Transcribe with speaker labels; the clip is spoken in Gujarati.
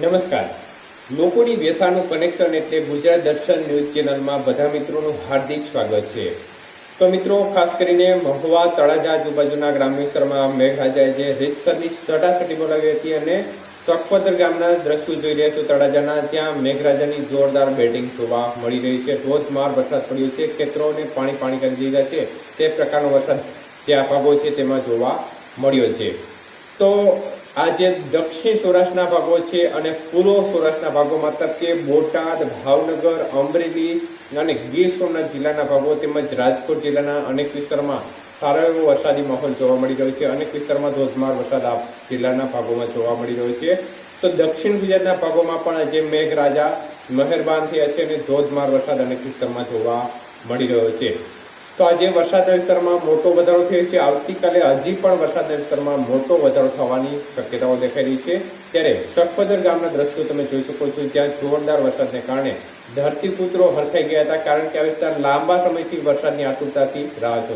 Speaker 1: નમસ્કાર. લોકોની વ્યથાનું કનેક્શન એટલે ગુજરાત દર્શન ન્યૂઝ ચેનલમાં બધા મિત્રોનું હાર્દિક સ્વાગત છે. તો મિત્રો, ખાસ કરીને મહુવા તળાજા આજુબાજુના ગ્રામ્ય વિસ્તારમાં મેઘરાજાએ જે રીતસરની સટાસટી બોલાવી હતી અને સખપદર ગામના દ્રશ્યો જોઈ રહ્યા છો તળાજાના, જ્યાં મેઘરાજાની જોરદાર બેટિંગ જોવા મળી રહી છે. ધોધમાર વરસાદ પડ્યો છે. ખેતરોને પાણી પાણી કરી દીધા છે. તે પ્રકારનો વરસાદ જે આ ભાગો છે તેમાં જોવા મળ્યો છે. તો આ જે દક્ષિણ સૌરાષ્ટ્રના ભાગો છે અને પૂર્વ સૌરાષ્ટ્રના ભાગો મતલબ કે બોટાદ, ભાવનગર, અમરેલી અને ગીર સોમનાથ જિલ્લાના ભાગો તેમજ રાજકોટ જિલ્લાના અનેક વિસ્તારમાં સારો એવો વરસાદી માહોલ જોવા મળી રહ્યો છે. અનેક વિસ્તારમાં ધોધમાર વરસાદ આ જિલ્લાના ભાગોમાં જોવા મળી રહ્યો છે. તો દક્ષિણ ગુજરાતના ભાગોમાં પણ જે મેઘરાજા મહેરબાન થયા છે અને ધોધમાર વરસાદ અનેક વિસ્તારમાં જોવા મળી રહ્યો છે. તો આજે વરસાદના વિસ્તારમાં મોટો વધારો થયો છે. આવતીકાલે હજી પણ વરસાદના વિસ્તારમાં મોટો વધારો થવાની શક્યતાઓ દેખાઈ રહી છે. ત્યારે સખપદર ગામના દ્રશ્યો તમે જોઈ શકો છો. જ્યાં જોરદાર વરસાદને કારણે ધરતીપુત્રો હરખાઈ ગયા હતા, કારણ કે આ વિસ્તાર લાંબા સમયથી વરસાદની આતુરતાથી રાહ જોતો